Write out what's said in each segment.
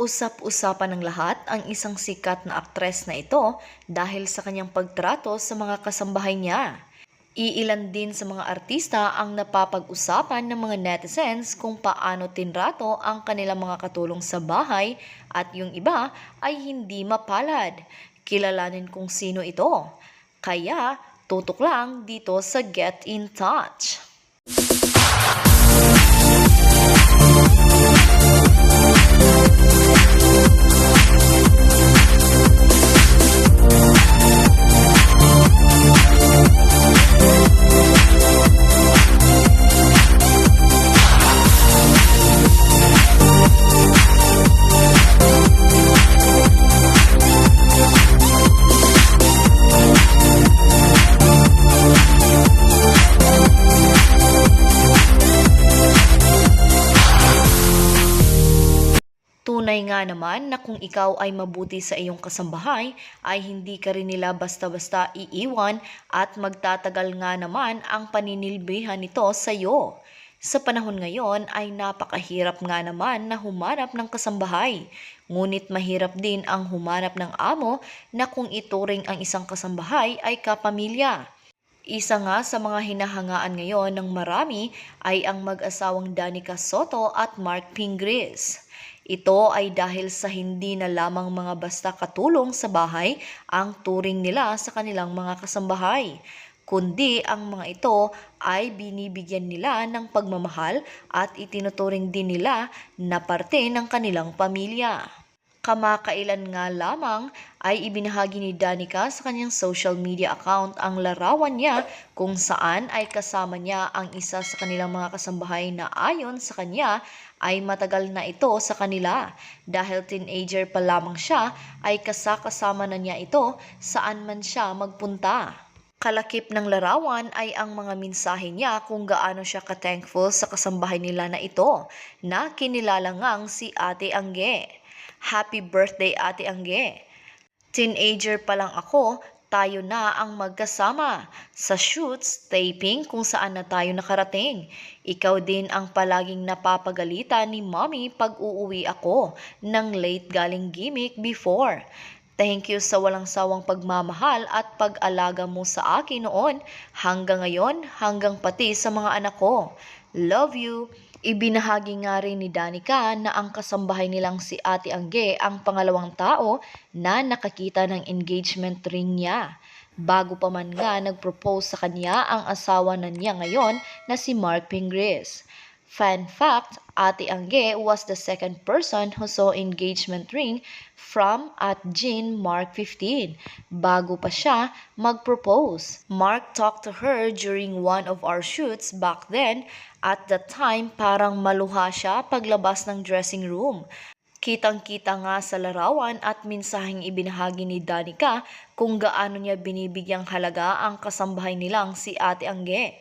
Usap-usapan ng lahat ang isang sikat na aktres na ito dahil sa kanyang pagtrato sa mga kasambahay niya. Iilan din sa mga artista ang napapag-usapan ng mga netizens kung paano tinrato ang kanilang mga katulong sa bahay at yung iba ay hindi mapalad. Kilalanin kung sino ito. Kaya tutok lang dito sa Get in Touch. Naman na kung ikaw ay mabuti sa iyong kasambahay, ay hindi ka rin nila basta-basta iiwan at magtatagal nga naman ang paninilbihan nito sa iyo. Sa panahon ngayon ay napakahirap nga naman na humanap ng kasambahay. Ngunit mahirap din ang humanap ng amo na kung ituring ang isang kasambahay ay kapamilya. Isa nga sa mga hinahangaan ngayon ng marami ay ang mag-asawang Danica Soto at Mark Pingris. Ito ay dahil sa hindi na lamang mga basta katulong sa bahay ang turing nila sa kanilang mga kasambahay, kundi ang mga ito ay binibigyan nila ng pagmamahal at itinuturing din nila na parte ng kanilang pamilya. Kamakailan nga lamang ay ibinahagi ni Danica sa kanyang social media account ang larawan niya kung saan ay kasama niya ang isa sa kanilang mga kasambahay na ayon sa kanya ay matagal na ito sa kanila dahil teenager pa lamang siya ay kasakasama na niya ito saan man siya magpunta. Kalakip ng larawan ay ang mga mensahe niya kung gaano siya ka-thankful sa kasambahay nila na ito na kinilala ngang si Ate Angge. Happy birthday Ate Angge! Teenager pa lang ako, tayo na ang magkasama sa shoots, taping kung saan na tayo nakarating. Ikaw din ang palaging napapagalitan ni mommy pag uuwi ako ng late galing gimmick before. Thank you sa walang sawang pagmamahal at pag-alaga mo sa akin noon hanggang ngayon hanggang pati sa mga anak ko. Love you! Ibinahagi nga rin ni Danica na ang kasambahay nilang si Ate Angge ang pangalawang tao na nakakita ng engagement ring niya. Bago pa man nga nag-propose sa kanya ang asawa na niya ngayon na si Mark Pingris. Fun fact, Ate Angge was the second person who saw engagement ring from at Jean Mark 15 bago pa siya mag-propose. Mark talked to her during one of our shoots back then. At that time, parang maluha siya paglabas ng dressing room. Kitang-kita nga sa larawan at mensaheng ibinahagi ni Danica kung gaano niya binibigyang halaga ang kasambahay nilang si Ate Angge.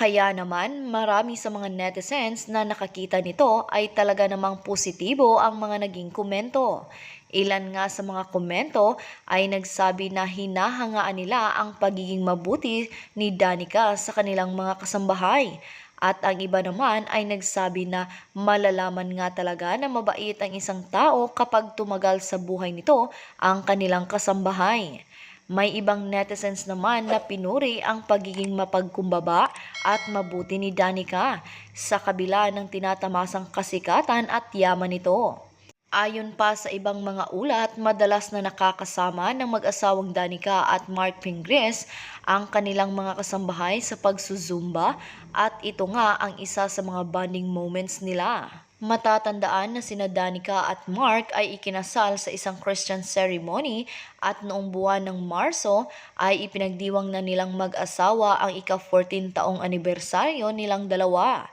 Kaya naman, marami sa mga netizens na nakakita nito ay talaga namang positibo ang mga naging komento. Ilan nga sa mga komento ay nagsabi na hinahangaan nila ang pagiging mabuti ni Danica sa kanilang mga kasambahay. At ang iba naman ay nagsabi na malalaman nga talaga na mabait ang isang tao kapag tumagal sa buhay nito ang kanilang kasambahay. May ibang netizens naman na pinuri ang pagiging mapagkumbaba at mabuti ni Danica sa kabila ng tinatamasang kasikatan at yaman nito. Ayon pa sa ibang mga ulat, madalas na nakakasama ng mag-asawang Danica at Mark Pingris ang kanilang mga kasambahay sa pagsusumba at ito nga ang isa sa mga bonding moments nila. Matatandaan na sina Danica at Mark ay ikinasal sa isang Christian ceremony at noong buwan ng Marso ay ipinagdiwang na nilang mag-asawa ang ika-14 taong anibersaryo nilang dalawa.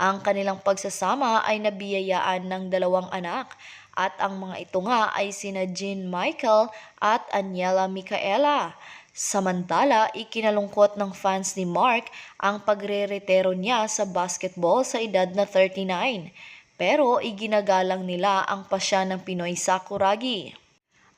Ang kanilang pagsasama ay nabiyayaan ng dalawang anak at ang mga ito nga ay sina Jean Michael at Aniela Micaela. Samantala, ikinalungkot ng fans ni Mark ang pagre-retero niya sa basketball sa edad na 39. Pero iginagalang nila ang pasya ng Pinoy Sakuragi.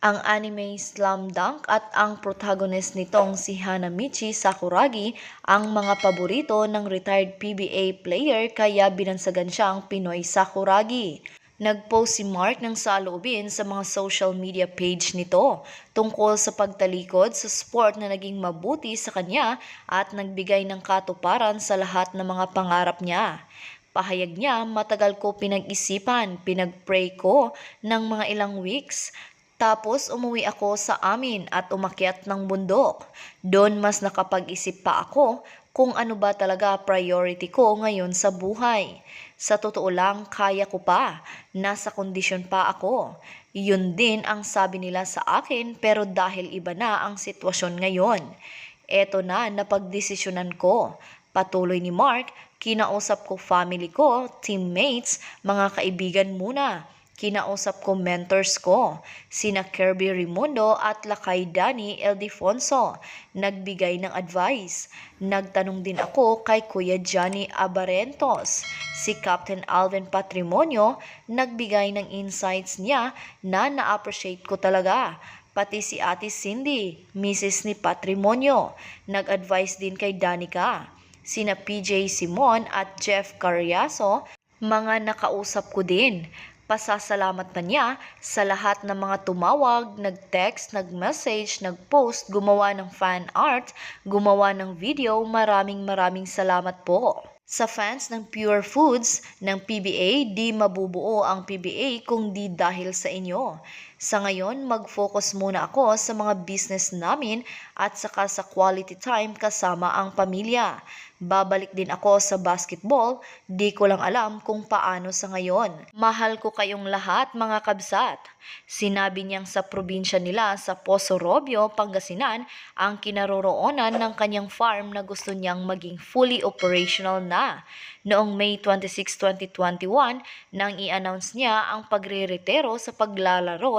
Ang anime Slam Dunk at ang protagonist nitong si Hanamichi Sakuragi ang mga paborito ng retired PBA player kaya binansagan siyang Pinoy Sakuragi. Nagpost si Mark ng saloobin sa mga social media page nito tungkol sa pagtalikod sa sport na naging mabuti sa kanya at nagbigay ng katuparan sa lahat ng mga pangarap niya. Pahayag niya, matagal ko pinag-isipan, pinag-pray ko ng mga ilang weeks. Tapos umuwi ako sa amin at umakyat ng bundok. Doon mas nakapag-isip pa ako kung ano ba talaga priority ko ngayon sa buhay. Sa totoo lang, kaya ko pa. Nasa kondisyon pa ako. Yun din ang sabi nila sa akin pero dahil iba na ang sitwasyon ngayon. Eto na napagdesisyonan ko. Patuloy ni Mark, kinausap ko family ko, teammates, mga kaibigan muna. Kinausap ko mentors ko, sina Kirby Raimundo at Lakay Dani Eldefonso. Nagbigay ng advice. Nagtanong din ako kay Kuya Johnny Abarentos. Si Captain Alvin Patrimonio, nagbigay ng insights niya na na-appreciate ko talaga. Pati si Ate Cindy, Mrs. ni Patrimonio, nag-advise din kay Danica. Sina PJ Simon at Jeff Carriaso, mga nakausap ko din. Pasasalamat na niya sa lahat ng mga tumawag, nag-text, nag-message, nag-post, gumawa ng fan art, gumawa ng video. Maraming maraming salamat po. Sa fans ng Pure Foods ng PBA, di mabubuo ang PBA kung di dahil sa inyo. Sa ngayon, mag-focus muna ako sa mga business namin at saka sa quality time kasama ang pamilya. Babalik din ako sa basketball, di ko lang alam kung paano sa ngayon. Mahal ko kayong lahat mga kabsat. Sinabi niyang sa probinsya nila sa Poso Robio, Pangasinan, ang kinaroroonan ng kanyang farm na gusto niyang maging fully operational na. Noong May 26, 2021, nang i-announce niya ang pagre-retiro sa paglalaro